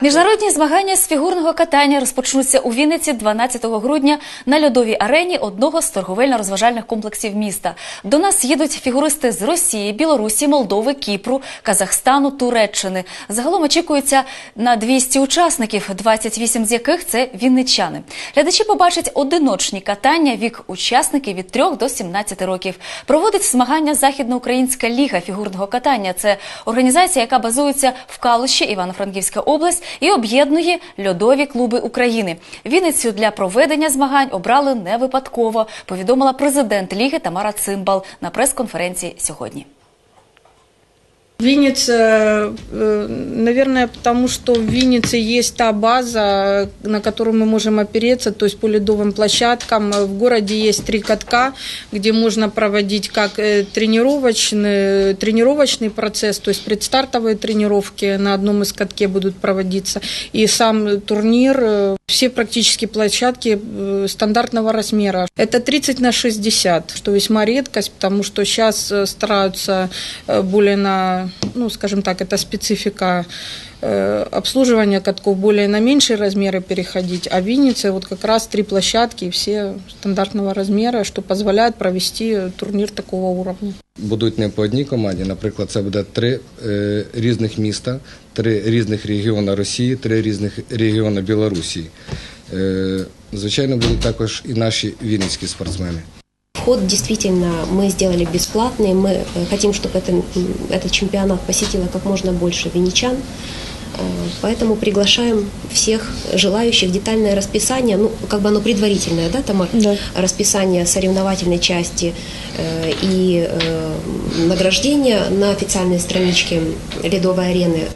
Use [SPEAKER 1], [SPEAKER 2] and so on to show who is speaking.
[SPEAKER 1] Міжнародні змагання з фігурного катання розпочнуться у Вінниці 12 грудня на льодовій арені одного з торговельно-розважальних комплексів міста. До нас їдуть фігуристи з Росії, Білорусі, Молдови, Кіпру, Казахстану, Туреччини. Загалом очікується на 200 учасників, 28 з яких це вінничани. Глядачі побачать одиночні катання вік учасників від 3 до 17 років. Проводить змагання Західноукраїнська ліга фігурного катання. Це організація, яка базується в Калуші, Івано-Франківська область, і об'єднує льодові клуби України. Вінницю для проведення змагань обрали не випадково. Повідомила президент ліги Тамара Цимбал на прес-конференції сьогодні.
[SPEAKER 2] Винница, э, наверное, потому что в Виннице есть та база, на которую мы можем опереться, то есть по ледовым площадкам. В городе есть три катка, где можно проводить как э, тренировочный, тренировочный процесс, то есть предстартовые тренировки на одном из катке будут проводиться, и сам турнир, э, все практически площадки э, стандартного размера. Это 30 на 60, что весьма редкость, потому что сейчас э, стараются э, более на, ну, скажем так, это специфика э, обслуживания катков более на меньшие размеры переходить, а в Виннице вот как раз три площадки, все стандартного размера, что позволяет провести турнир такого уровня.
[SPEAKER 3] Будуть не по одній команді. Наприклад, це буде три е, різних міста, три різних регіони Росії, три різних регіони Білорусі. Е, звичайно, будуть також і наші вінницькі спортсмени.
[SPEAKER 4] Вход действительно мы сделали бесплатный. Мы э, хотим, чтобы это, этот чемпионат посетило как можно больше винничан. Э, Поэтому приглашаем всех желающих. Детальное расписание, ну, как бы оно предварительное, да, Тамар?
[SPEAKER 2] Да.
[SPEAKER 4] Расписание соревновательной части э, и э, награждения на официальной страничке Ледовой арены